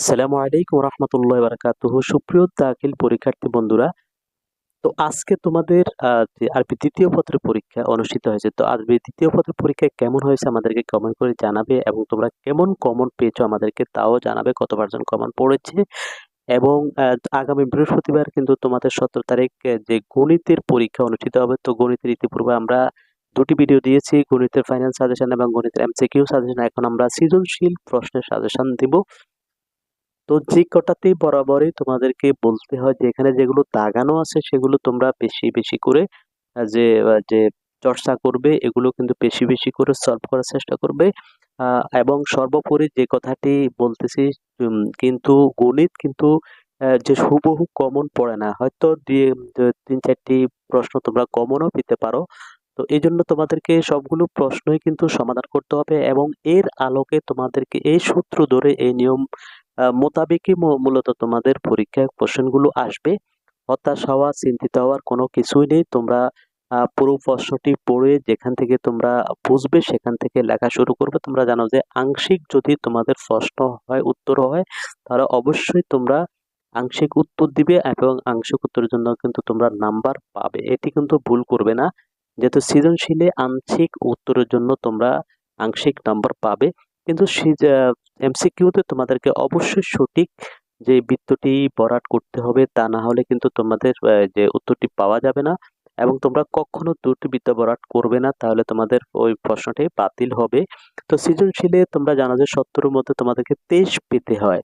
আসসালামু আলাইকুম রহমতুল্লাহ বারাকাতুহ। সুপ্রিয় দাখিল পরীক্ষার্থী বন্ধুরা, তো আজকে তোমাদের আরবি দ্বিতীয় পত্রের পরীক্ষা অনুষ্ঠিত হয়েছে, তো আরবি দ্বিতীয় পত্রের পরীক্ষা কেমন হয়েছে আমাদেরকে কমেন্ট করে জানাবে এবং তোমরা কেমন কমন পেয়েছ আমাদেরকে তাও জানাবে কত পার্সেন্ট কমন পড়েছে এবং আগামী বৃহস্পতিবার কিন্তু তোমাদের সতেরো তারিখ যে গণিতের পরীক্ষা অনুষ্ঠিত হবে, তো গণিতের ইতিপূর্বে আমরা দুটি ভিডিও দিয়েছি, গণিতের ফাইনাল সাজেশন এবং গণিতের এমসিকিউ সাজেশন এখন আমরা সৃজনশীল প্রশ্নের সাজেশন দিব। তো যে কটাতেই বরাবরই তোমাদেরকে বলতে হয় যে এখানে যেগুলো দাগানো আছে সেগুলো তোমরা বেশি বেশি করে যে যে চর্চা করবে এগুলো কিন্তু বেশি বেশি করে সলভ করার চেষ্টা করবে। এবং সর্বোপরি যে কথাটি বলতেছি কিন্তু গণিত কিন্তু যে হুবহু কমন পড়ে না। হয়তো দিয়ে তিন, চারটি প্রশ্ন তোমরা কমনও পেতে পারো। তো এই জন্য তোমাদেরকে সবগুলো প্রশ্নই কিন্তু সমাধান করতে হবে এবং এর আলোকে তোমাদেরকে এই সূত্র ধরে এই নিয়ম মোতাবেকই মূলত তোমাদের পরীক্ষায় কোশ্চেনগুলো আসবে। হতাশ হওয়া, চিন্তিত হওয়ার কোনো কিছুই নেই। তোমরা পুরো প্রশ্নটি পড়ে যেখান থেকে তোমরা বুঝবে, সেখান থেকে লেখা শুরু করবে। তোমরা জানো যে আংশিক যদি তোমাদের প্রশ্ন হয়, উত্তর হয়, তাহলে অবশ্যই তোমরা আংশিক উত্তর দিবে এবং আংশিক উত্তরের জন্য কিন্তু তোমরা নাম্বার পাবে। এটি কিন্তু ভুল করবে না। যেহেতু সৃজনশীলে আংশিক উত্তরের জন্য তোমরা আংশিক নাম্বার পাবে কিন্তু এমসিকিউতে তোমাদেরকে অবশ্যই সঠিক যে বৃত্তটি ভরাট করতে হবে, তা না হলে কিন্তু তোমাদের যে উত্তরটি পাওয়া যাবে না এবং তোমরা কখনো দুটি বৃত্ত ভরাট করবে না, তাহলে তোমাদের ওই প্রশ্নটি বাতিল হবে। তো সৃজনশীলে তোমরা জানো যে সত্তরের মধ্যে তোমাদেরকে তেইশ পেতে হয়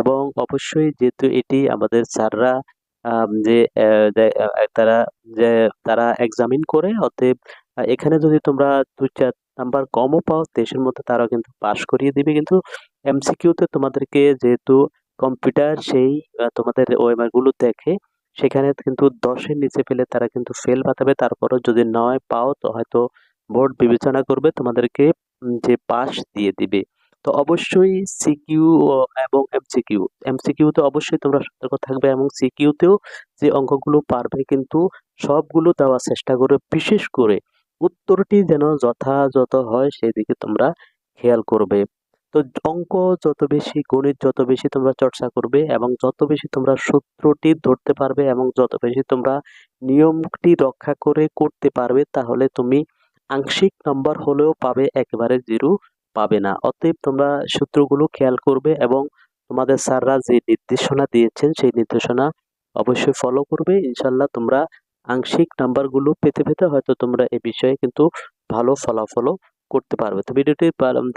এবং অবশ্যই যেহেতু এটি আমাদের স্যাররা যে তারা যে, তারা এক্সামিন করে, অতএব এখানে যদি তোমরা দুই চার নাম্বার কমও পাও, দেশের মধ্যে তারা কিন্তু পাশ করিয়ে দিবে। কিন্তু এমসিকিউতে তোমাদেরকে যেহেতু কম্পিউটার সেই তোমাদের ওএমআরগুলো দেখে, সেখানে কিন্তু দশের নিচে পেলে তারা কিন্তু ফেল বাতাবে তারপরও যদি নয় পাও, তো হয়তো বোর্ড বিবেচনা করবে তোমাদেরকে যে পাস দিয়ে দিবে। তো অবশ্যই সিকিউ এবং এমসিকিউ এমসিকিউ তে অবশ্যই তোমরা সতর্ক থাকবে এবং সিকিউতেও যে অঙ্কগুলো পারবে কিন্তু সবগুলো দেওয়ার চেষ্টা করবে। বিশেষ করে উত্তরটি যেন যথাযথ হয় সেই দিকে তোমরা খেয়াল করবে। তো অঙ্ক যত বেশি, গণিত যত বেশি তোমরা চর্চা করবে এবং যত বেশি তোমরা সূত্রটি ধরতে পারবে এবং যত বেশি তোমরা নিয়মটি রক্ষা করে করতে পারবে, তাহলে তুমি আংশিক নাম্বার হলেও পাবে, একেবারে জিরো পাবে না। অতএব তোমরা সূত্রগুলো খেয়াল করবে এবং তোমাদের স্যাররা যে নির্দেশনা দিয়েছেন, সেই নির্দেশনা অবশ্যই ফলো করবে। ইনশাল্লাহ তোমরা আংশিক নাম্বারগুলো পেতে পেতে হয়তো তোমরা এ বিষয়ে কিন্তু ভালো ফলাফলও করতে পারবে। তো ভিডিওটি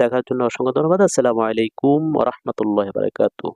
দেখার জন্য অসংখ্য ধন্যবাদ। আসসালামু আলাইকুম রহমতুল্লাহ বারকাতুহ।